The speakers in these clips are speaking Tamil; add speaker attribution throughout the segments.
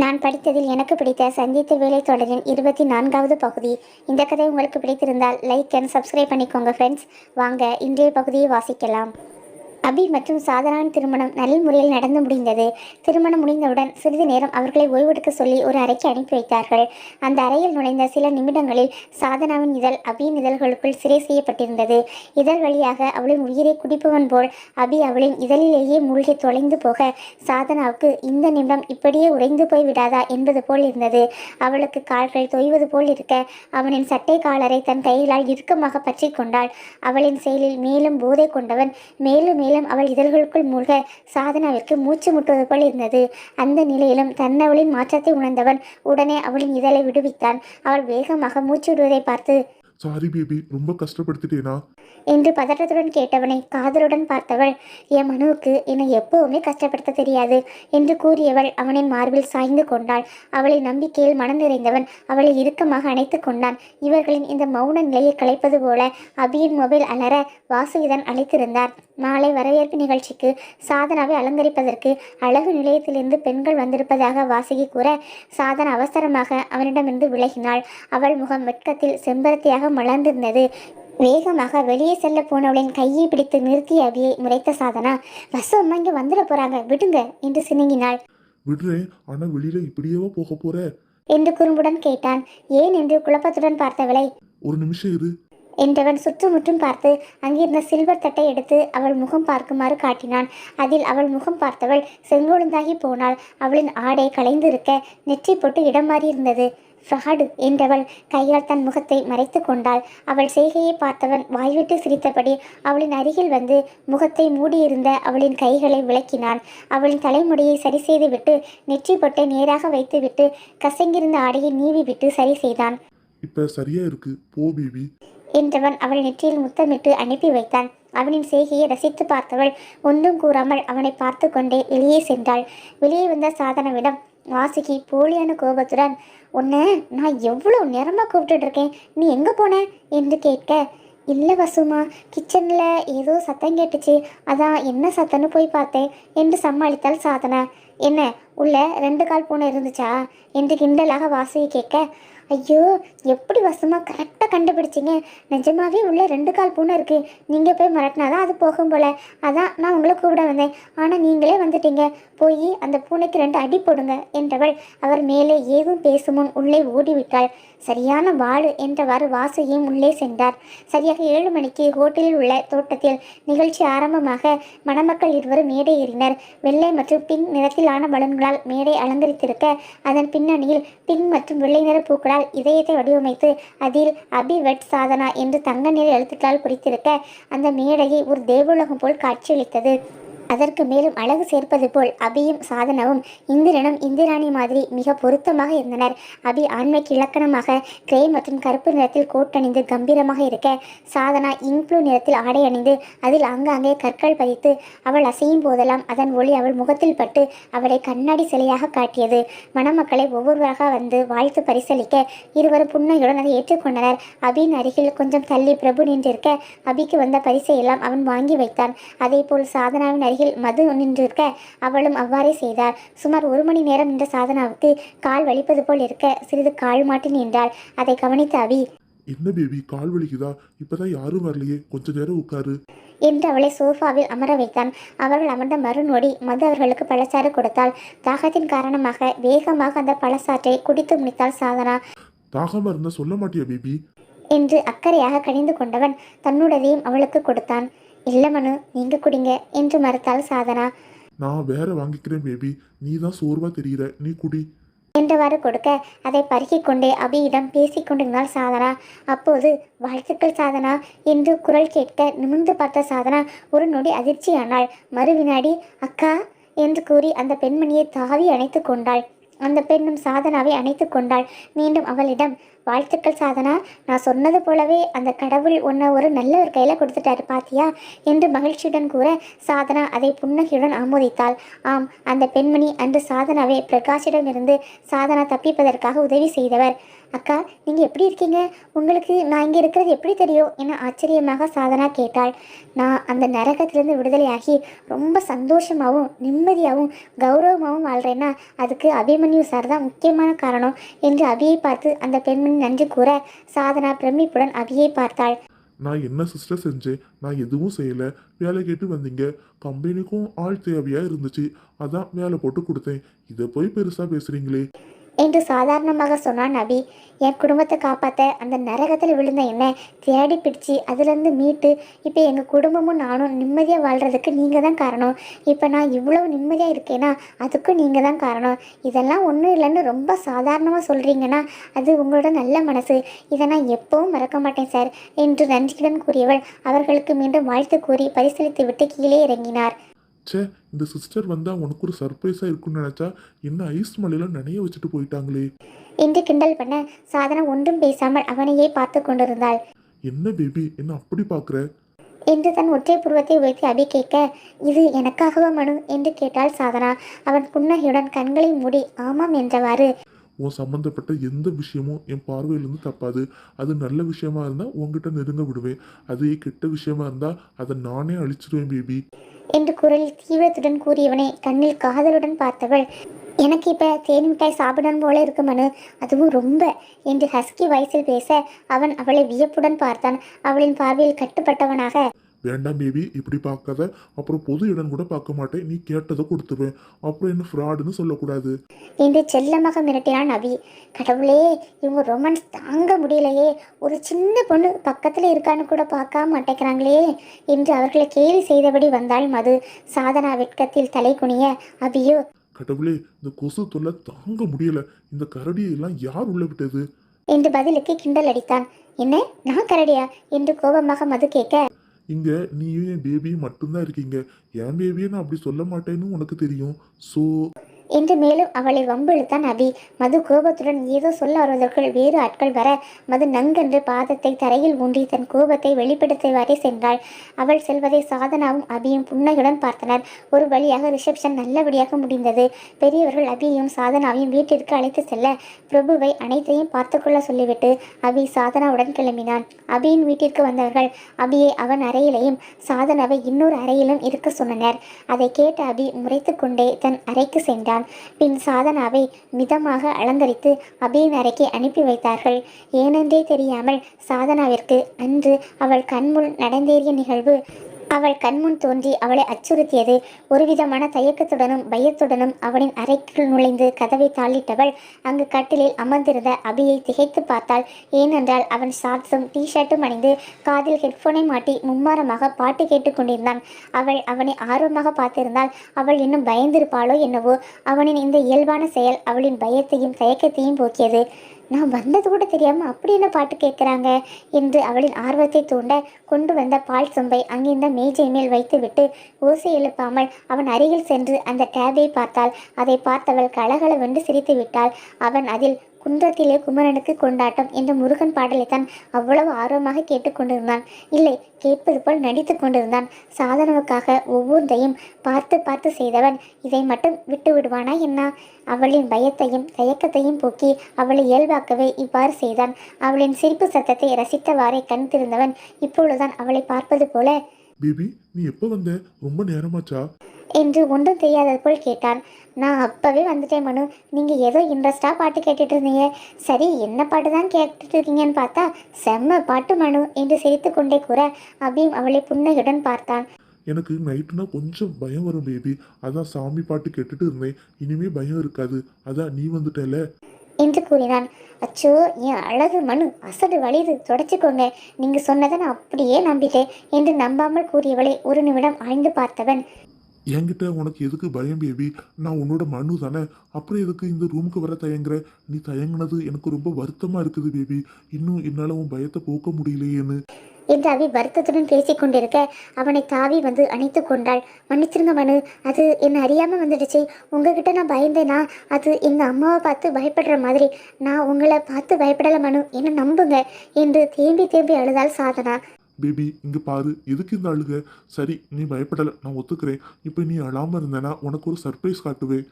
Speaker 1: நான் படித்ததில் எனக்கு பிடித்த சந்தித்த வேலை தொடரின் இருபத்தி நான்காவது பகுதி. இந்த கதை உங்களுக்கு பிடித்திருந்தால் லைக் அண்ட் சப்ஸ்கிரைப் பண்ணிக்கோங்க ஃப்ரெண்ட்ஸ் வாங்க இன்றைய பகுதியை வாசிக்கலாம். அபி மற்றும் சாதனாவின் திருமணம் நல்ல முறையில் நடந்து முடிந்தது. திருமணம் முடிந்தவுடன் சிறிது நேரம் அவர்களை ஓய்வெடுக்க சொல்லி ஒரு அறைக்கு அனுப்பி வைத்தார்கள். அந்த அறையில் நுழைந்த சில நிமிடங்களில் சாதனாவின் இதழ் அபியின் இதழ்களுக்குள் சிறை செய்யப்பட்டிருந்தது. இதழ் வழியாக அவளின் உயிரை குடிப்பவன் போல் அபி அவளின் இதழிலேயே மூழ்கி தொலைந்து போக சாதனாவுக்கு இந்த நிமிடம் இப்படியே உறைந்து போய் விடாதா? என்பது போல் இருந்தது. அவளுக்கு கால்கள் தொய்வது போல் இருக்க அவனின் சட்டை காலரை தன் கைகளால் இறுக்கமாக பற்றி கொண்டாள். அவளின் செயலில் மேலும் போதை கொண்டவன் மேலும் மேலும் அவள் இதழ்களுக்குள் மூழ்க. சாதனாவிற்கு மூச்சு முட்டுவது போல் இருந்தது. அந்த நிலையிலும் தன்னவளின் மாற்றத்தை உணர்ந்தவன் உடனே அவளின் இதழை விடுவித்தான். அவள் வேகமாக மூச்சு விடுவதை பார்த்து
Speaker 2: சாரி பேபி ரொம்ப கஷ்டப்படுத்திட்டேனா?
Speaker 1: என்று பதற்றத்துடன் கேட்டவனை காதலுடன் பார்த்தவள் என் மனுவுக்கு என்னை எப்போவுமே கஷ்டப்படுத்த தெரியாது என்று கூறியவள் அவனின் மார்பில் சாய்ந்து கொண்டாள். அவளை நம்பிக்கையில் மனம் நிறைந்தவன் அவளை இறுக்கமாக அணைத்து கொண்டான். இவர்களின் இந்த மௌன நிலையை கலைப்பது போல அபியின் மொபைல் அலற வாசுகிதன் அழைத்திருந்தார். மாலை வரவேற்பு நிகழ்ச்சிக்கு சாதனாவை அலங்கரிப்பதற்கு அழகு நிலையத்திலிருந்து பெண்கள் வந்திருப்பதாக வாசகி கூற சாதனா அவசரமாக அவனிடமிருந்து விலகினாள். அவள் முகம் வெட்கத்தில் செம்பருத்தியாக மலர்ந்திருந்தது. வேகமாக வெளியே செல்ல போனவளின் கையை பிடித்து நிறுத்திய அபியை முறைத்த சாதனா பஸ் அம்மா இங்கே வந்துட போறாங்க விடுங்க என்று சினுங்கினாள்.
Speaker 2: விடுறேன் ஆனா வெளியில இப்படியேவா போக போற?
Speaker 1: என்று குறும்புடன் கேட்டான். ஏன்? என்று குழப்பத்துடன் பார்த்தவளை
Speaker 2: ஒரு நிமிஷம் இரு.
Speaker 1: என்றவன் சுற்றுமுற்றும் பார்த்து அங்கிருந்த சில்வர் தட்டை எடுத்து அவள் முகம் பார்க்குமாறு காட்டினான். அதில் அவள் முகம் பார்த்தவள் செங்கொழுந்தாகி போனாள். அவளின் ஆடை கலைந்திருக்க நெற்றி போட்டு இடம் மாறி இருந்தது ஃப்ராடு என்றவள் கையால் தன் முகத்தை மறைத்து கொண்டாள். அவள் செய்கையை பார்த்தவன் வாய்விட்டு சிரித்தபடி அவளின் அருகில் வந்து முகத்தை மூடியிருந்த அவளின் கைகளை விளக்கினான். அவளின் தலைமுடியை சரி செய்துவிட்டு நெற்றி பொட்டை நேராக வைத்துவிட்டு கசங்கிருந்த ஆடையை நீவி விட்டு சரி செய்தான்.
Speaker 2: இப்ப சரியா இருக்கு. போ பேபி.
Speaker 1: என்றவன் அவள் நெற்றியில் முத்தமிட்டு அனுப்பி வைத்தான். அவனின் செய்கையை ரசித்து பார்த்தவள் ஒன்றும் கூறாமல் அவனை பார்த்து கொண்டே வெளியே சென்றாள். வெளியே வந்த சாதனவிடம் வாசுகி போலியான கோபத்துடன் உன்னை நான் எவ்வளோ நேரமாக கூப்பிட்டுட்ருக்கேன் நீ எங்கே போன? என்று கேட்க இல்லை வசுமா கிச்சனில் ஏதோ சத்தம் கேட்டுச்சு. அதான் என்ன சத்தம்னு போய் பார்த்தேன் என்று சமாளித்தால் சாதனா. என்ன உள்ள ரெண்டு கால் பூனை இருந்துச்சா? என்று கிண்டலாக வாசுகி கேட்க ஐயோ எப்படி வசமா கரெக்டாக கண்டுபிடிச்சிங்க? நிஜமாவே உள்ள ரெண்டு கால் பூனை இருக்குது நீங்கள் போய் மிரட்டினாதான் அது போகும் போல. அதான் நான் உங்களை கூப்பிட வந்தேன். ஆனால் நீங்களே வந்துட்டீங்க. போய் அந்த பூனைக்கு ரெண்டு அடி போடுங்க என்றவள் அவர் மேலே ஏதும் பேசுமுன் உள்ளே ஓடிவிட்டாள். சரியான வாடு என்றவாறு வாசுகியும் உள்ளே சென்றார். சரியாக ஏழு மணிக்கு ஹோட்டலில் உள்ள தோட்டத்தில் நிகழ்ச்சி ஆரம்பமாக மணமக்கள் இருவரும் மேடை ஏறினர். வெள்ளை மற்றும் பிங்க் நிறத்திலான பலூன்களால் மேடை அலங்கரித்திருக்க அதன் பின்னணியில் பிங்க் மற்றும் வெள்ளை நிற பூக்களால் இதயத்தை வடிவமைத்து அதில் அபிவட் சாதனா என்று தங்க நிற எழுத்துக்களால் குறித்திருக்க அந்த மேடையை ஒரு தேவலோகம் போல் காட்சியளித்தது. அதற்கு மேலும் அழகு சேர்ப்பது போல் அபியும் சாதனவும் இந்திரனும் இந்திராணி மாதிரி மிக பொருத்தமாக இருந்தனர். அபி ஆண்மைக்கு இலக்கணமாக கிரே மற்றும் கருப்பு நிறத்தில் கோட்டணிந்து கம்பீரமாக இருக்க சாதனா இங்க் நிறத்தில் ஆடை அணிந்து அதில் ஆங்காங்கே கற்கள் பதித்து அவள் அசையும் போதெல்லாம் அதன் ஒளி அவள் முகத்தில் பட்டு அவளை கண்ணாடி சிலையாக காட்டியது. மணமக்களை ஒவ்வொருவராக வந்து வாழ்த்து பரிசளிக்க இருவரும் புன்னையுடன் அதை ஏற்றுக்கொண்டனர். அபியின் அருகில் கொஞ்சம் தள்ளி பிரபு நின்றிருக்க அபிக்கு வந்த பரிசை எல்லாம் அவன் வாங்கி வைத்தான். அதேபோல் சாதனாவின் அருகில் மது நின்றிருக்க அவளும் அவ்வாறே செய்தாள். சுமார் ஒரு மணி நேரம் நின்ற சாதனாவுக்கு கால் வலிப்பது போல் இருக்க சிறிது கால் மாட்டி நின்றாள். அதை கவனித்த அபி
Speaker 2: என்ன பேபி கால் வலிக்குதா? இப்பதான் யாரும் வரலையே. கொஞ்ச நேரம் உட்காரு.
Speaker 1: என்று அவளை சோஃபாவில் அமர வைத்தான். அவர்கள் அமர்ந்த மறுநொடி மது அவர்களுக்கு பழச்சாறு கொடுத்தாள். தாகத்தின் காரணமாக வேகமாக அந்த பழச்சாற்றை குடித்து முடித்தாள் சாதனா.
Speaker 2: தாகமா இருந்தா சொல்ல மாட்டியா பேபி?
Speaker 1: என்று அக்கறையாக கணிந்து கொண்டவன் தன்னுடையதையும் அவளுக்கு கொடுத்தான். இல்ல மனு நீங்க குடிங்க என்று மறுத்தாள் சாதனா.
Speaker 2: நான் வேற வாங்கிக்கிறேன் பேபி நீ தான் சோர்வா தெரியுற. நீ குடி.
Speaker 1: என்றவாறு கொடுக்க அதை பருகிக் கொண்டே அபியிடம் பேசிக் கொண்டிருந்தாள் சாதனா. அப்போது வாழ்த்துக்கள் சாதனா என்று குரல் கேட்க நிமிர்ந்து பார்த்த சாதனா ஒரு நொடி அதிர்ச்சியானாள். மறு வினாடி அக்கா என்று கூறி அந்த பெண்மணியை தாவி அணைத்து கொண்டாள். அந்த பெண்ணும் சாதனாவை அணைத்து கொண்டாள். மீண்டும் அவளிடம் வாழ்த்துக்கள் சாதனா நான் சொன்னது போலவே அந்த கடவுள் உன்னை ஒரு நல்ல ஒரு கையில் கொடுத்துட்டாரு பாத்தியா? என்று மகிழ்ச்சியுடன் கூற சாதனா அதை புன்னகையுடன் ஆமோதித்தாள். ஆம் அந்த பெண்மணி அன்று சாதனாவை பிரகாஷிடமிருந்து சாதனா தப்பிப்பதற்காக உதவி செய்தவர். அக்கா நீங்கள் எப்படி இருக்கீங்க? உங்களுக்கு நான் இங்கே இருக்கிறது எப்படி தெரியும்? என ஆச்சரியமாக சாதனா கேட்டாள். நான் அந்த நரகத்திலிருந்து விடுதலையாகி ரொம்ப சந்தோஷமாகவும் நிம்மதியாகவும் கௌரவமாகவும் வாழ்கிறேன்னா அதுக்கு அபிமன்யு சார் தான் முக்கியமான காரணம் என்று அபியை பார்த்து அந்த பெண்மணி நன்றி கூற சாதனா பிரமிப்புடன் அபியை பார்த்தாள்.
Speaker 2: நான் என்ன சிஸ்டர் செஞ்சேன்? நான் எதுவும் செய்யலை. வேலை கேட்டு வந்தீங்க. கம்பெனிக்கும் ஆள் தேவையாக இருந்துச்சு. அதான் வேலை போட்டு கொடுத்தேன். இதை போய் பெருசாக பேசுகிறீங்களே
Speaker 1: என்று சாதாரணமாக சொன்னான் நபி. என் குடும்பத்தை காப்பாற்ற அந்த நரகத்தில் விழுந்த என்னை தேடி பிடிச்சி அதுலேருந்து மீட்டு இப்போ எங்கள் குடும்பமும் நானும் நிம்மதியாக வாழ்கிறதுக்கு நீங்கள் தான் காரணம். இப்போ நான் இவ்வளோ நிம்மதியாக இருக்கேன்னா அதுக்கும் நீங்கள் தான் காரணம். இதெல்லாம் ஒன்றும் இல்லைன்னு ரொம்ப சாதாரணமாக சொல்கிறீங்கன்னா அது உங்களோட நல்ல மனசு. இதை நான் எப்பவும் மறக்க மாட்டேன் சார் என்று நன்றியுடன் கூறியவள் அவர்களுக்கு மீண்டும் வாழ்த்து கூறி பரிசீலித்து விட்டு கீழே இறங்கினார்.
Speaker 2: ச்சே இந்த சிஸ்டர் வந்தால் உனக்கு ஒரு சர்ப்ரைஸாக இருக்கும்னு நினச்சா என்ன ஐஸ் மலையில் நனைய வச்சுட்டு போயிட்டாங்களே.
Speaker 1: என்று கிண்டல் பண்ண சாதனா ஒன்றும் பேசாமல் அவனையே பார்த்து கொண்டிருந்தாள்.
Speaker 2: என்ன பேபி என்ன அப்படி பார்க்குற?
Speaker 1: என்று தன் ஒற்றை புருவத்தை உயர்த்தி அபி கேட்க இது எனக்காகவா மனு? என்று கேட்டாள் சாதனா. அவன் புன்னகையுடன் கண்களை மூடி ஆமாம் என்றவாறு.
Speaker 2: உன் சம்மந்தப்பட்ட எந்த விஷயமும் என் பார்வையிலேருந்து தப்பாது. அது நல்ல விஷயமா இருந்தால் உன்கிட்ட நெருங்க விடுவேன். அதே கெட்ட விஷயமா இருந்தால் அதை நானே அழிச்சிடுவேன் பேபி
Speaker 1: என்று குரலில் தீவிரத்துடன் கூறியவனை கண்ணில் காதலுடன் பார்த்தவள் எனக்கு இப்போ தேன் மிட்டாய் சாப்பிடணும் போல இருக்கு மனு. அதுவும் ரொம்ப என்று ஹஸ்கி வயசில் பேச அவன் அவளை வியப்புடன் பார்த்தான். அவளின் பார்வையில் கட்டுப்பட்டவனாக
Speaker 2: வேண்டாம் பேபி இப்படி பார்க்காத. அப்புறம் பொது இடம் கூட பார்க்க மாட்டேன். நீ கேட்டதை கொடுத்துருவேன் அப்புறம் என்ன ஃப்ராடுன்னு சொல்லக்கூடாது.
Speaker 1: என்று செல்லமாக மிரட்டினான் அபி கடவுளே இவங்க ரொமான்ஸ் தாங்க முடியலையே. ஒரு சின்ன பொண்ணு பக்கத்தில் இருக்கான்னு கூட பார்க்க மாட்டேங்கிறாங்களே என்று அவர்களை கேலி செய்தபடி வந்தாள் மது. சாதனா வெட்கத்தில் தலை குனிய அபியோ.
Speaker 2: கடவுளே இந்த கொசு தொல்லை தாங்க முடியல. இந்த கரடியை எல்லாம் யார் உள்ள விட்டது?
Speaker 1: என்று பதிலுக்கு கிண்டல் அடித்தான். என்ன? நான் கரடியா? என்று கோபமாக மது கேட்க
Speaker 2: இங்கே நீயும் என் பேபியும் மட்டும்தான் இருக்கீங்க. என் பேபியை நான் அப்படி சொல்ல மாட்டேன்னு உனக்கு தெரியும். ஸோ
Speaker 1: என்று மேலும் அவளை வம்பிழுத்தான் அபி. மது கோபத்துடன் ஏதோ சொல்ல வருவதற்குள் வேறு ஆட்கள் வர மது நங்கென்று பாதத்தை தரையில் ஊன்றி தன் கோபத்தை வெளிப்படுத்தியவாறே சென்றாள். அவள் செல்வதை சாதனாவும் அபியும் புன்னகையுடன் பார்த்தனர். ஒரு வழியாக ரிசப்ஷன் நல்லபடியாக முடிந்தது. பெரியவர்கள் அபியையும் சாதனாவையும் வீட்டிற்கு அழைத்து செல்ல பிரபுவை அனைத்தையும் பார்த்துக்கொள்ள சொல்லிவிட்டு அபி சாதனாவுடன் கிளம்பினான். அபியின் வீட்டிற்கு வந்தவர்கள் அபியை அவன் அறையிலையும் சாதனாவை இன்னொரு அறையிலும் இருக்க சொன்னனர். அதை கேட்ட அபி முறைத்து கொண்டே தன் அறைக்கு சென்றான். பின் சாதனாவை மிதமாக அலங்கரித்து அபியின் அறைக்கு அனுப்பி வைத்தார்கள். ஏனென்றே தெரியாமல் சாதனாவிற்கு அன்று அவள் கண்முன் நடந்தேறிய நிகழ்வு அவள் கண்முன் தோன்றி அவளை அச்சுறுத்தியது. ஒருவிதமான தயக்கத்துடனும் பயத்துடனும் அவனின் அறைக்குள் நுழைந்து கதவை தாளிட்டவள் அங்கு கட்டிலில் அமர்ந்திருந்த அபியை திகைத்து பார்த்தாள். ஏனென்றால் அவன் ஷார்ட்ஸும் டிஷர்ட்டும் அணிந்து காதில் ஹெட்ஃபோனை மாட்டி மும்மாரமாக பாட்டு கேட்டுக்கொண்டிருந்தான் அவள் அவனை ஆர்வமாக பார்த்திருந்தால் அவள் இன்னும் பயந்திருப்பாளோ என்னவோ. அவனின் இந்த இயல்பான செயல் அவளின் பயத்தையும் தயக்கத்தையும் போக்கியது. நான் வந்தது கூட தெரியாமல் அப்படி என்ன பாட்டு கேட்குறாங்க என்று அவளின் ஆர்வத்தை தூண்ட கொண்டு வந்த பால் சொம்பை அங்கிருந்த மேஜை மேல் வைத்துவிட்டு ஓசை எழுப்பாமல் அவன் அருகில் சென்று அந்த டேபை பார்த்தாள் அதை பார்த்தவள் கலகலவென்று சிரித்து விட்டாள் அவன் அதில் குன்றத்திலே குமரனுக்கு கொண்டாட்டம் என்ற முருகன் பாடலைத்தான் அவ்வளவு ஆர்வமாக கேட்டுக்கொண்டிருந்தான் இல்லை கேட்பது போல் நடித்து கொண்டிருந்தான். சாதனவுக்காக ஒவ்வொன்றையும் பார்த்து பார்த்து செய்தவன் இதை மட்டும் விட்டு விடுவானா என்ன? அவளின் பயத்தையும் தயக்கத்தையும் போக்கி அவளை இயல்பாக்கவே இவ்வாறு செய்தான். அவளின் சிரிப்பு சத்தத்தை ரசித்தவாறே கண் திறந்தவன் இப்பொழுதுதான் அவளை பார்ப்பது போல.
Speaker 2: பேபி நீ எப்போ வந்த? ரொம்ப நேரமாச்சா?
Speaker 1: என்று ஒன்றும் தெரியாதது போல் கேட்டான். நான் அப்பவே வந்துட்டேன் மனு. நீங்கள் ஏதோ இன்ட்ரெஸ்டாக பாட்டு கேட்டுட்டு இருந்தீங்க. சரி என்ன பாட்டு தான் கேட்டுட்டு இருக்கீங்கன்னு பார்த்தா செம்ம பாட்டு மனு என்று சிரித்து கொண்டே கூற அபியும் அவளை புன்னகையுடன் பார்த்தான்.
Speaker 2: எனக்கு நைட்டுனா கொஞ்சம் பயம் வரும் பேபி அதான் சாமி பாட்டு கேட்டுட்டு இருந்தேன். இனிமே பயம் இருக்காது. அதான் நீ வந்துட்டல.
Speaker 1: என்று கூறினான். அச்சோ என் அழகு மனு. அசடு வலிது. தொடச்சிக்கோங்க. நீங்கள் சொன்னதை நான் அப்படியே நம்பிட்டேன் என்று நம்பாமல் கூறியவளை ஒரு நிமிடம் ஆழ்ந்து பார்த்தவன்
Speaker 2: என்கிட்ட உனக்கு எதுக்கு பயம் பேபி நான் உன்னோட மனு தானே. அப்புறம் எதுக்கு இந்த ரூமுக்கு வர தயங்குற? நீ தயங்குனது எனக்கு ரொம்ப வருத்தமா இருக்குது பேபி இன்னும் என்னால உன் பயத்தை போக்க முடியலையேன்னு.
Speaker 1: என்று அவி வருத்தத்துடன் பேசிக்கொண்டிருக்க அவனை தாவி வந்து அணைத்து கொண்டாள். மன்னிச்சிருங்க மனு. அது என்ன அறியாமல் வந்துடுச்சு. உங்ககிட்ட நான் பயந்தேனா? அது எங்கள் அம்மாவை பார்த்து பயப்படுற மாதிரி. நான் உங்களை பார்த்து பயப்படலை மனு. என்ன நம்புங்க என்று தேம்பி தேம்பி அழுதாள் சாதனா.
Speaker 2: பேபி இங்க பாரு எதுக்கு இந்த அழுக? சரி நீ பயப்படல நான் ஒத்துக்கிறேன். இப்போ நீ அழாம இருந்தேன்னா உனக்கு ஒரு சர்ப்ரைஸ் காட்டுவேன்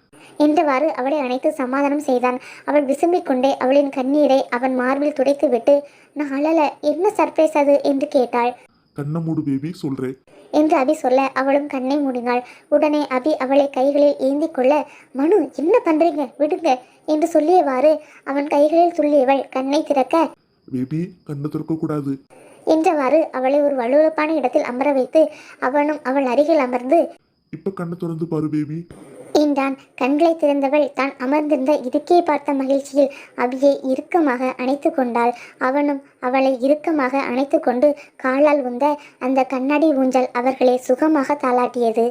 Speaker 1: என்றவாறு அவளை அணைத்து சமாதானம் செய்தான். அவள் விசும்பிக் கொண்டே அவளின் கண்ணீரை அவன் மார்பில் துடைத்து விட்டு நான் அழல என்ன சர்ப்ரைஸ் அது? என்று கேட்டாள்.
Speaker 2: கண்ணை மூடு பேபி சொல்றேன்.
Speaker 1: என்று அபி சொல்ல அவளும் கண்ணை மூடினாள். உடனே அபி அவளை கைகளில் ஏந்தி கொள்ள மனு என்ன பண்றீங்க? விடுங்க என்று சொல்லியவாறு அவன் கைகளில் துள்ளியவள் கண்ணை திறக்க.
Speaker 2: பேபி கண்ணை திறக்க கூடாது.
Speaker 1: என்றவாறு அவளை ஒரு வலுவழுப்பான இடத்தில் அமர வைத்து அவனும் அவள் அருகில் அமர்ந்து
Speaker 2: இப்ப கண்ணை திறந்து பாரு பேபி
Speaker 1: என்றான். கண்களை திறந்தவள் தான் அமர்ந்திருந்த இருக்கை பார்த்த மகிழ்ச்சியில் அபியை இறுக்கமாக அணைத்து கொண்டாள். அவனும் அவளை இறுக்கமாக அணைத்து கொண்டு காலால் உந்த அந்த கண்ணாடி ஊஞ்சல் அவர்களை சுகமாக தாளாட்டியது.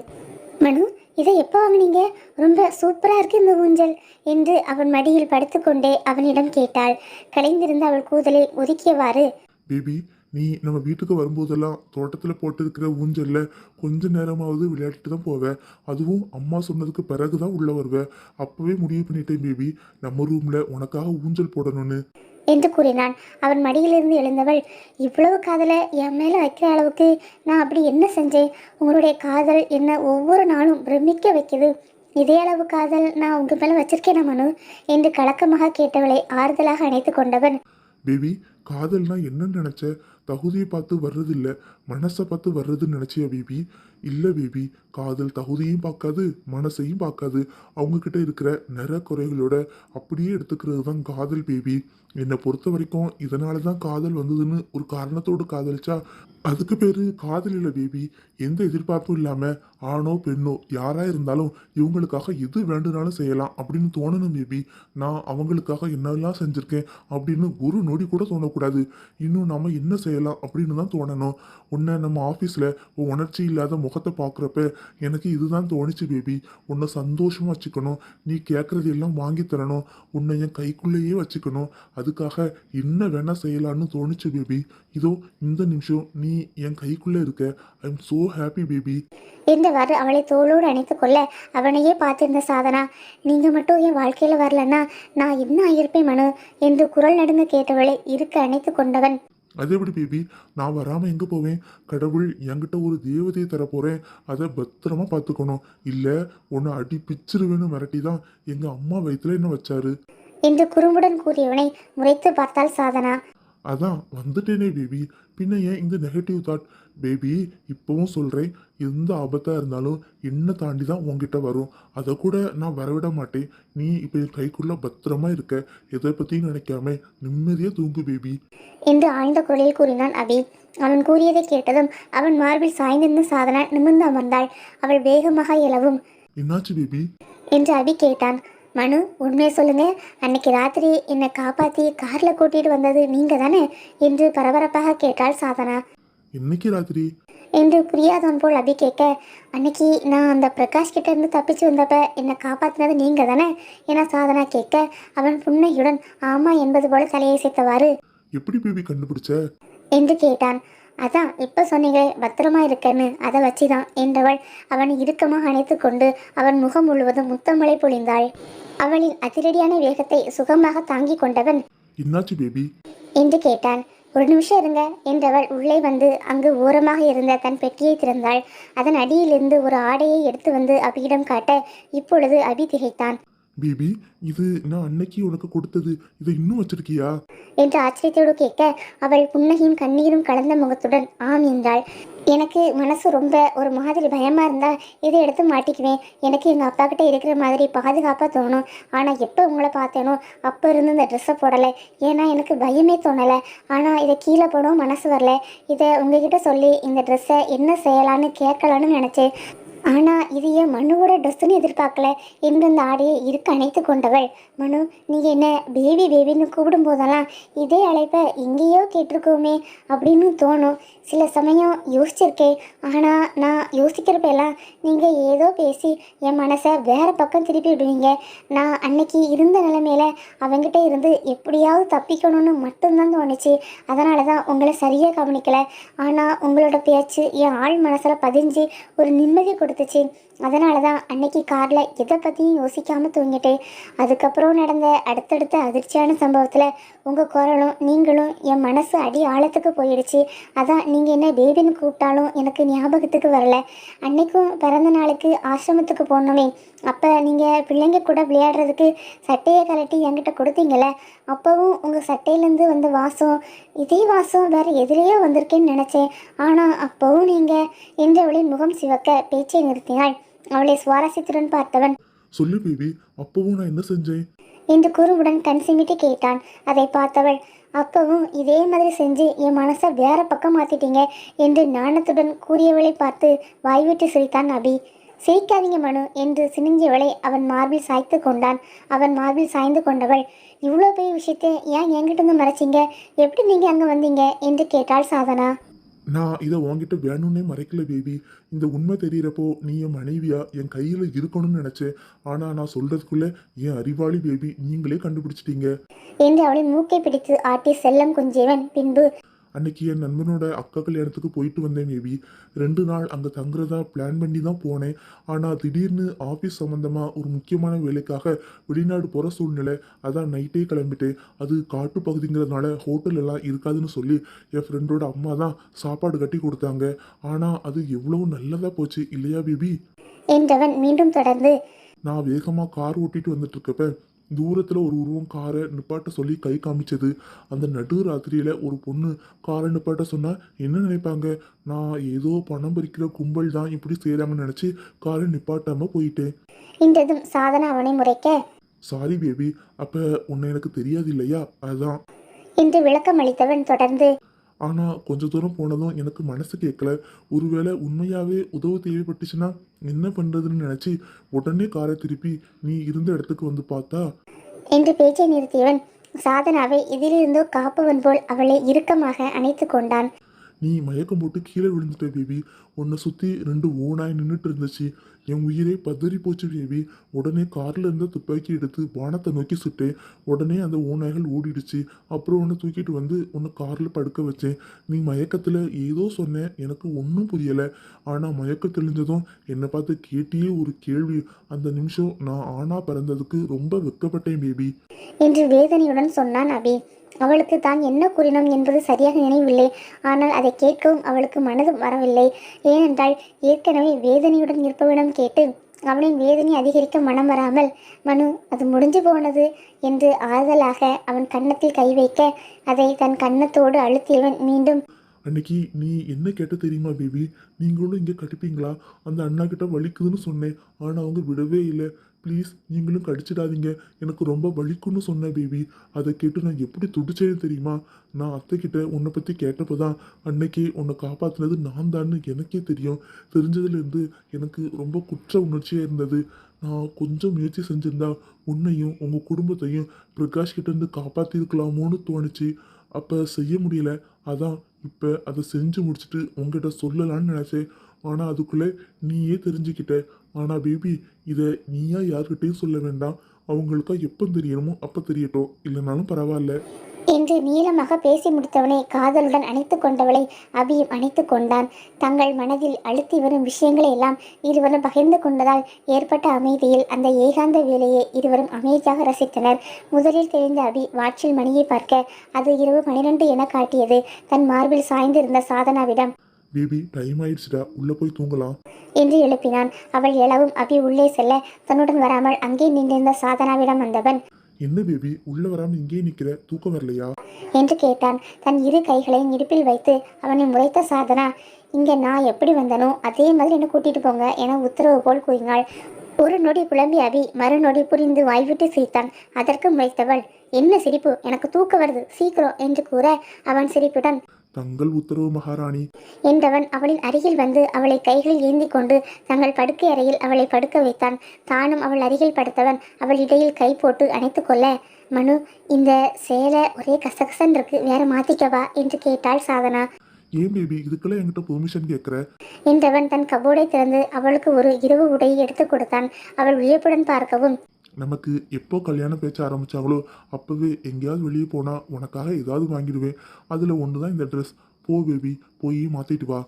Speaker 1: மனு இதை எப்போ வாங்குனீங்க? ரொம்ப சூப்பராக இருக்கு இந்த ஊஞ்சல் என்று அவன் மடியில் படுத்துக்கொண்டே அவனிடம் கேட்டாள். கலைந்திருந்த அவள் கூதலை ஒதுக்கியவாறு
Speaker 2: பேபி நீ நம்ம வீட்டுக்கு வரும்போதெல்லாம் தோட்டத்தில் போட்டிருக்கிற ஊஞ்சல்ல கொஞ்ச நேரமாவது விளையாடிட்டு தான் போவேன் அதுவும் அம்மா சொன்னதுக்கு பிறகு தான் உள்ள வருவேன் அப்பவே முடிவு பண்ணிட்டேன் பேபி நம்ம ரூம்ல உனக்காக ஊஞ்சல் போடணும்னு.
Speaker 1: என்று கூறினான். அவன் மடியிலிருந்து எழுந்தவள் இவ்வளவு காதலை என் மேலே வைக்கிற அளவுக்கு நான் அப்படி என்ன செஞ்சேன்? உங்களுடைய காதல் என்ன ஒவ்வொரு நாளும் பிரமிக்க வைக்குது. இதே அளவு காதல் நான் உங்க மேலே வச்சிருக்கேனா மனு? என்று கலக்கமாக கேட்டவளை ஆறுதலாக அணைத்து கொண்டவன்.
Speaker 2: பேபி காதல்னா என்னன்னு நினைச்ச? தகுதியை பார்த்து வர்றது இல்ல மனசை பார்த்து வர்றதுன்னு நினச்சியா பேபி? இல்லை பேபி காதல் தகுதியும் பார்க்காது மனசையும் பார்க்காது. அவங்கக்கிட்ட இருக்கிற நிற குறைகளோட அப்படியே எடுத்துக்கிறது தான் காதல் பேபி. என்னை பொறுத்த வரைக்கும் இதனால தான் காதல் வந்ததுன்னு ஒரு காரணத்தோடு காதலிச்சா அதுக்கு பேர் காதல் இல்லை பேபி. எந்த எதிர்பார்ப்பும் இல்லாமல் ஆணோ பெண்ணோ யாராக இருந்தாலும் இவங்களுக்காக எது வேண்டுனாலும் செய்யலாம் அப்படின்னு தோணணும் பேபி. நான் அவங்களுக்காக என்னெல்லாம் செஞ்சுருக்கேன் அப்படின்னு ஒரு நொடி கூட தோணக்கூடாது. இன்னும் நம்ம என்ன செய்யலாம் அப்படின்னு தான் தோணணும். உன்னை நம்ம ஆஃபீஸில் உணர்ச்சி இல்லாத முகத்தை பார்க்குறப்ப எனக்கு இதுதான் தோணுச்சு பேபி உன்னை சந்தோஷமாக வச்சுக்கணும். நீ கேட்குறது எல்லாம் வாங்கி தரணும். உன்னை என் கைக்குள்ளேயே வச்சுக்கணும். அதுக்காக என்ன வேணால் செய்யலான்னு தோணுச்சு பேபி இதோ இந்த நிமிஷம் நீ என் கைக்குள்ளே இருக்க. I am so happy baby
Speaker 1: என்றவாறு அவளை தோளோடு அணைத்து கொள்ள அவனையே பார்த்திருந்த சாதனா நீங்கள் மட்டும் என் வாழ்க்கையில் வரலன்னா நான் என்ன ஆகியிருப்பேன் மனு? என்று குரல் நடுங்க கேட்டவளை இருக்க அணைத்து கொண்டவன்
Speaker 2: அது எப்படி பேபி? நான் வராமல் எங்கே போவேன்? கடவுள் என்கிட்ட ஒரு தேவதையை தரப்போகிறேன் அதை பத்திரமா பார்த்துக்கணும். இல்லை உன்னை அடி பிச்சிருவேன்னு மிரட்டி தான் எங்கள் அம்மா வயிற்றுல என்ன வச்சாரு?
Speaker 1: என்று குறும்புடன் கூறியவனை முறைத்து பார்த்தாள் சாதனா
Speaker 2: அதான் வந்துட்டேனே பேபி பின்ன ஏன் இந்த நெகட்டிவ் தாட் பேபி இப்போவும் சொல்கிறேன் எந்த ஆபத்தாக இருந்தாலும் என்ன தாண்டி தான் உன்கிட்ட வரும். அதை கூட நான் வரவிட மாட்டேன். நீ இப்போ என் கைக்குள்ளே பத்திரமா இருக்க. எதை பற்றியும் நினைக்காம நிம்மதியாக தூங்கு பேபி
Speaker 1: என்று ஆழ்ந்த குரலில் கூறினான் அபி. அவன் கூறியதை கேட்டதும் அவன் மார்பில் சாய்ந்திருந்த சாதனா நிமிர்ந்து அமர்ந்தாள். அவள் வேகமாக எழவும்.
Speaker 2: என்னாச்சு பேபி
Speaker 1: என்று அபி கேட்டான். மனு உண்மையை சொல்லுங்க. அன்னைக்கு ராத்திரி என்னை காப்பாத்தி கார்ல கூட்டிட்டு வந்தது நீங்க தானே என்று பரபரப்பாக கேட்டாள் சாதனா.
Speaker 2: என்னைக்கு ராத்திரி?
Speaker 1: என்று புரியாதவன் போல் அபி கேட்க அன்னைக்கு நான் அந்த பிரகாஷ் கிட்ட இருந்து தப்பிச்சு வந்தப்ப என்னை காப்பாத்தினது நீங்க தானே என சாதனா கேட்க அவன் புன்னையுடன் ஆமா என்பது போல தலையசைத்தவாறு
Speaker 2: எப்படி பேபி கண்டுபிடிச்ச?
Speaker 1: என்று கேட்டான். அதான் இப்போ சொன்னீங்களே பத்திரமா இருக்கன்னு. அதை வச்சுதான் என்றவள் அவனை இறுக்கமாக அணைத்து கொண்டு அவன் முகம் முழுவதும் முத்தமழை பொழிந்தாள். அவளின் அதிரடியான வேகத்தை சுகமாக தாங்கிக் கொண்டவன்
Speaker 2: என்னாச்சு பேபி?
Speaker 1: என்று கேட்டான். ஒரு நிமிஷம் இருங்க என்றவள் உள்ளே வந்து அங்கு ஓரமாக இருந்த தன் பெட்டியை திறந்தாள். அதன் அடியிலிருந்து ஒரு ஆடையை எடுத்து வந்து அபியிடம் காட்ட இப்பொழுது அபி திகைத்தான்.
Speaker 2: பேபி இது நான் அன்னைக்கு உனக்கு கொடுத்தது. இதை இன்னும் வச்சிருக்கியா?
Speaker 1: என்று ஆச்சரியத்தோடு கேட்க அவள் புன்னகையும் கண்ணீரும் கலந்த முகத்துடன் ஆம் என்றாள். எனக்கு மனசு ரொம்ப ஒரு மாதிரி பயமாக இருந்தால் இதை எடுத்து மாட்டிக்குவேன். எனக்கு எங்கள் அப்பா கிட்டே இருக்கிற மாதிரி பாதுகாப்பாக தோணும். ஆனால் எப்போ உங்களை பார்த்தேனோ அப்போ இருந்து இந்த ட்ரெஸ்ஸை போடலை. ஏன்னா எனக்கு பயமே தோணலை. ஆனால் இதை கீழே போடவும் மனசு வரல. இதை உங்ககிட்ட சொல்லி இந்த ட்ரெஸ்ஸை என்ன செய்யலான்னு கேட்கலான்னு நினச்சேன். ஆனால் இது ஏன் மனுவோட ட்ரெஸ்ஸுன்னு எதிர்பார்க்கல? என்று அந்த ஆடையை இருக்க அணைத்து கொண்டவள். மனு நீ என்ன பேபி பேபின்னு கூப்பிடும் போதெல்லாம் இதே அழைப்பை எங்கேயோ கேட்டிருக்கோமே அப்படின்னு தோணும். சில சமயம் யோசிச்சிருக்கேன். ஆனால் நான் யோசிக்கிறப்ப எல்லாம் நீங்கள் ஏதோ பேசி என் மனசை வேறு பக்கம் திருப்பி விடுவீங்க. நான் அன்னைக்கு இருந்த நிலைமையில அவங்ககிட்ட இருந்து எப்படியாவது தப்பிக்கணும்னு மட்டும்தான் தோணுச்சு. அதனால தான் உங்களை சரியாக கவனிக்கலை. ஆனால் உங்களோட பேச்சு என் ஆள் மனசில் பதிஞ்சு ஒரு நிம்மதி করিতেছি அதனால தான் அன்னைக்கு காரில் எதை பற்றியும் யோசிக்காமல் தூங்கிட்டேன் அதுக்கப்புறம் நடந்த அடுத்தடுத்த அதிர்ச்சியான சம்பவத்தில் உங்கள் குரலும் நீங்களும் என் மனசு அடி ஆழத்துக்கு போயிடுச்சு. அதான் நீங்கள் என்ன பேபின்னு கூப்பிட்டாலும் எனக்கு ஞாபகத்துக்கு வரல. அன்னைக்கும் பிறந்த நாளுக்கு ஆசிரமத்துக்கு போனோமே. அப்போ நீங்கள் பிள்ளைங்க கூட விளையாடுறதுக்கு சட்டையை கலட்டி என்கிட்ட கொடுத்தீங்கல்ல? அப்போவும் உங்கள் சட்டையிலேருந்து வந்த வாசம் இதே வாசம் வேறு எதிலேயோ வந்திருக்கேன்னு நினச்சேன். ஆனால் அப்போவும் நீங்கள் என்றவளின் முகம் சிவக்க பேச்சை நிறுத்தினாள். அவளை சுவாரஸ்யத்துடன் பார்த்தவன்.
Speaker 2: சொல்லு பேபி அப்பவும் நான் என்ன செஞ்சேன்?
Speaker 1: என்று குறுவுடன் கண் சிமிட்டி கேட்டான். அதை பார்த்தவள் அப்பவும் இதே மாதிரி செஞ்சு என் மனசை வேற பக்கம் மாத்திட்டீங்க என்று நாணத்துடன் கூறியவளை பார்த்து வாய்விட்டு சிரித்தான் அபி. சிரிக்காதீங்க மனு என்று சினிஞ்சியவளை அவன் மார்பில் சாய்த்து கொண்டான். அவன் மார்பில் சாய்ந்து கொண்டவள் இவ்வளோ பெரிய விஷயத்தை ஏன் என்கிட்ட இருந்து மறைச்சிங்க? எப்படி நீங்கள் அங்கே வந்தீங்க? என்று கேட்டாள் சாதனா.
Speaker 2: நான் இதை உன்கிட்ட வேணும்னே மறைக்கல பேபி இந்த உண்மை தெரிகிறப்போ நீ என் மனைவியா? என் கையில் இருக்கணும்னு நினச்சேன். ஆனால் நான் சொல்கிறதுக்குள்ளே என் அறிவாளி பேபி நீங்களே கண்டுபிடிச்சிட்டீங்க.
Speaker 1: என்று அவளை மூக்கை பிடித்து ஆட்டி செல்லம் குஞ்சியவன் பின்பு
Speaker 2: அன்னைக்கு என் நண்பனோட அக்கா கல்யாணத்துக்கு போயிட்டு வந்தேன் மேபி. ரெண்டு நாள் அங்கே தங்குறதா பிளான் பண்ணி தான் போனேன். ஆனால் திடீர்னு ஆஃபீஸ் சம்மந்தமாக ஒரு முக்கியமான வேலைக்காக வெளிநாடு போகிற சூழ்நிலை அதான் நைட்டே கிளம்பிட்டேன். அது காட்டு பகுதிங்கிறதுனால ஹோட்டல் எல்லாம் இருக்காதுன்னு சொல்லி என் ஃப்ரெண்டோட அம்மா தான் சாப்பாடு கட்டி கொடுத்தாங்க. ஆனால் அது எவ்வளவு நல்லதாக போச்சு இல்லையா பேபி
Speaker 1: என்றவன் மீண்டும் தொடர்ந்து
Speaker 2: நான் வேகமாக கார் ஓட்டிட்டு வந்துட்டு இருக்கப்ப தூரத்தில் ஒரு உருவம் காரை நிப்பாட்ட சொல்லி கை காமிச்சது. அந்த நடு ராத்திரியில் ஒரு பொண்ணு காரை நிப்பாட்ட சொன்னா என்ன நினைப்பாங்க? நான் ஏதோ பணம் பறிக்கிற கும்பல் தான் இப்படி செய்கிறாங்கன்னு நினச்சி காரை நிப்பாட்டாமல் போயிட்டேன்.
Speaker 1: என்றதும் சாதனா அவனை முறைக்க.
Speaker 2: சாரி பேபி அப்போ உன்னை எனக்கு தெரியாது இல்லையா? அதான்.
Speaker 1: என்று விளக்கம் அளித்தவன் தொடர்ந்து
Speaker 2: ஆனால் கொஞ்ச தூரம் போனதும் எனக்கு மனசு கேட்கல ஒருவேளை உண்மையாகவே உதவு தேவைப்பட்டுச்சுன்னா என்ன பண்ணுறதுன்னு நினச்சி உடனே காரை திருப்பி நீ இருந்த இடத்துக்கு வந்து பார்த்தா?
Speaker 1: என்று பேச்சை நிறுத்தியவன். சாதனாவை இதிலிருந்தோ காப்பவன் போல் அவளை இறுக்கமாக அணைத்து கொண்டான்.
Speaker 2: நீ மயக்கம் போட்டு கீழே விழுந்துட்ட பேபி உன்னை சுற்றி ரெண்டு ஓனாய் நின்றுட்டு இருந்துச்சு. என் உயிரே பதறி போச்சு பேபி உடனே கார்ல இருந்த துப்பாக்கி எடுத்து வானத்தை நோக்கி சுட்டேன். உடனே அந்த ஓநாய்கள் ஓடிடுச்சு. அப்புறம் உன்னை தூக்கிட்டு வந்து உன்னை காரில் படுக்க வச்சேன். நீ மயக்கத்தில் ஏதோ சொன்னேன் எனக்கு ஒன்றும் புரியலை. ஆனால் மயக்கம் தெளிஞ்சதும் என்னை பார்த்து கேட்டியே ஒரு கேள்வி. அந்த நிமிஷம் நான் ஆணா பிறந்ததுக்கு ரொம்ப வெட்கப்பட்டேன் பேபி
Speaker 1: என்று வேதனையுடன் சொன்னான் அபி. அவளுக்கு தான் என்ன கூறினோம் என்பது சரியாக நினைவில்லை. ஆனால் அதை கேட்கவும் அவளுக்கு மனது வரவில்லை. ஏனென்றால் ஏற்கனவே வேதனையுடன் இருப்பவனிடம் கேட்டு அவனின் வேதனை அதிகரிக்க மனம் வராமல் மனு அது முடிஞ்சு போனது என்று ஆறுதலாக அவன் கன்னத்தில் கை வைக்க அதை தன் கன்னத்தோடு அழுத்தியவன் மீண்டும்
Speaker 2: அன்னைக்கு நீ என்ன கேட்ட தெரியுமா பேபி? நீங்களும் இங்கே கட்டிப்பீங்களா? அந்த அண்ணா கிட்ட வலிக்குதுன்னு சொன்னேன். ஆனால் அவங்க விடவே இல்லை. ப்ளீஸ் நீங்களும் கடிச்சிடாதீங்க. எனக்கு ரொம்ப வலிக்குன்னு சொன்னேன் பேபி அதை கேட்டு நான் எப்படி துடிச்சேன்னு தெரியுமா? நான் அத்தை கிட்ட உன்னை பற்றி கேட்டப்போ தான் அன்னைக்கு உன்னை காப்பாற்றினது நான் தான்னு எனக்கே தெரியும். தெரிஞ்சதுலேருந்து எனக்கு ரொம்ப குற்ற உணர்ச்சியாக இருந்தது. நான் கொஞ்சம் முயற்சி செஞ்சிருந்தா உன்னையும் உங்கள் குடும்பத்தையும் பிரகாஷ் கிட்டேருந்து காப்பாற்றிருக்கலாமோன்னு தோணுச்சு. அப்போ செய்ய முடியல. அதான் இப்போ அதை செஞ்சு முடிச்சுட்டு உங்ககிட்ட சொல்லலான்னு நினச்சேன். ஆனால் அதுக்குள்ளே நீயே தெரிஞ்சுக்கிட்ட. ஆனால் பேபி இதை நீயா யார்கிட்டையும் சொல்ல வேண்டாம். அவங்களுக்கு எப்போ தெரியணுமோ அப்போ தெரியட்டும். இல்லைனாலும் பரவாயில்ல.
Speaker 1: என்று நீளமாக பேசி முடித்தவனை காதலுடன் அணைத்து கொண்டவளை அபியும் அணைத்து கொண்டான். தங்கள் மனதில் அழுத்தி வரும் விஷயங்களை எல்லாம் இருவரும் பகிர்ந்து கொண்டதால் ஏற்பட்ட அமைதியில் அந்த ஏகாந்த வேலையை இருவரும் அமைதியாக ரசித்தனர். முதலில் தெரிந்த அபி வாட்சில் மணியை பார்க்க அது இரவு பனிரெண்டு என காட்டியது. தன் மார்பில் சாய்ந்திருந்த சாதனாவிடம்
Speaker 2: பேபி டைம் ஆயிடுச்சுடா. உள்ளே போய் தூங்கலாம்.
Speaker 1: என்று எழுப்பினான். அவள் எழவும் அபி உள்ளே செல்ல தன்னுடன் வராமல் அங்கே நின்றிருந்த சாதனாவிடம் வந்தவன்.
Speaker 2: என்ன பேபி உள்ளே வராமல் இங்கேயே நிற்கிற தூக்கம் வரலையா?
Speaker 1: என்று கேட்டான். தன் இரு கைகளையும் இடுப்பில் வைத்து அவனை முறைத்த சாதனா? இங்கே நான் எப்படி வந்தனோ அதே மாதிரி என்னை கூட்டிட்டு போங்க என உத்தரவு போல் கூறினாள். ஒரு நொடி குழம்பி அபி மறுநொடி புரிந்து வாய்விட்டு சிரித்தான். அதற்கு முறைத்தவள். என்ன சிரிப்பு? எனக்கு தூக்க வருது. சீக்கிரம் என்று கூற அவன் சிரிப்புடன்
Speaker 2: தங்கள் உத்தரவு மகாராணி.
Speaker 1: என்றவன் அவளின் அருகில் வந்து அவளை கைகளில் ஏந்தி கொண்டு தங்கள் படுக்கை அறையில் அவளை படுக்க வைத்தான். தானும் அவள் அருகில் படுத்தவன் அவள் இடையில் கை போட்டு அணைத்து கொள்ள மனு இந்த சேலை ஒரே கசகசன் இருக்கு வேற மாத்திக்கவா? என்று கேட்டாள் சாதனா.
Speaker 2: ஏன் பேபி இதுக்கெல்லாம் என்கிட்ட பெர்மிஷன் கேட்குற?
Speaker 1: என்றவன் தன் கபோர்டை திறந்து அவளுக்கு ஒரு இரவு உடையை எடுத்து கொடுத்தான். அவள் வியப்புடன் பார்க்கவும்
Speaker 2: நமக்கு எப்போ கல்யாணம் பேச்ச ஆரம்பித்தாங்களோ அப்போவே எங்கேயாவது வெளியே போனால் உனக்காக ஏதாவது வாங்கிடுவேன். அதில் ஒன்று தான் இந்த ட்ரெஸ் போ பேபி போய் மாற்றிட்டு வா.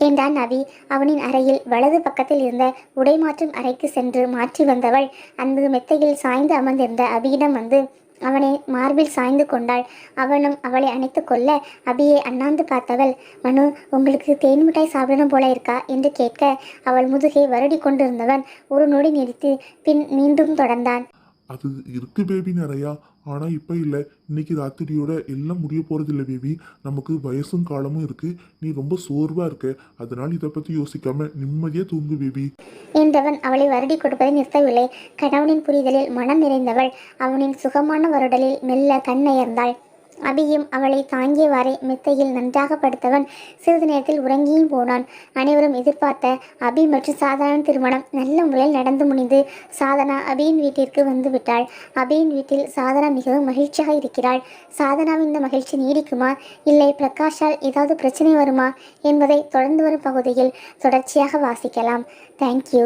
Speaker 1: என்றான் நவி. அவனின் அறையில் வலது பக்கத்தில் இருந்த உடை மாற்றும் அறைக்கு சென்று மாற்றி வந்தவள். அந்த மெத்தையில் சாய்ந்து அமர்ந்திருந்த அபியிடம் வந்து அவனை மார்பில் சாய்ந்து கொண்டாள். அவனும் அவளை அணைத்து கொள்ள அபியை அண்ணாந்து பார்த்தவள் மனு உங்களுக்கு தேன் மிட்டாய் சாப்பிடணும் போல இருக்கா? என்று கேட்க அவள் முதுகை வருடி கொண்டிருந்தவன் ஒரு நொடி நிறுத்தி பின் மீண்டும் தொடர்ந்தான்.
Speaker 2: அது இருக்கு பேபி நிறையா. ஆனால் இப்போ இல்லை. இன்னைக்கு ராத்திரியோட எல்லாம் முடிய போகிறதில்ல பேபி நமக்கு வயசும் காலமும் இருக்கு. நீ ரொம்ப சோர்வாக இருக்க. அதனால் இதை பற்றி யோசிக்காம நிம்மதியாக தூங்கு பேபி
Speaker 1: என்றவன் அவளை வருடி கொடுப்பதை நிறுத்தவில்லை. கணவனின் புரிதலில் மனம் நிறைந்தவள். அவனின் சுகமான வருடலில் மெல்ல கண்ணயர்ந்தாள் அபியும் அவளை தாங்கியவாறே மெத்தையில் நன்றாக படுத்தவன் சிறிது நேரத்தில் உறங்கியும் போனான். அனைவரும் எதிர்பார்த்த அபி மற்றும் சாதாரண திருமணம் நல்ல முறையில் நடந்து முடிந்து சாதனா அபியின் வீட்டிற்கு வந்துவிட்டாள் அபியின் வீட்டில் சாதனா மிகவும் மகிழ்ச்சியாக இருக்கிறாள். சாதனாவின் இந்த மகிழ்ச்சி நீடிக்குமா? இல்லை பிரகாஷால் ஏதாவது பிரச்சனை வருமா? என்பதை தொடர்ந்து வரும் பகுதியில் தொடர்ச்சியாக வாசிக்கலாம். தேங்க்யூ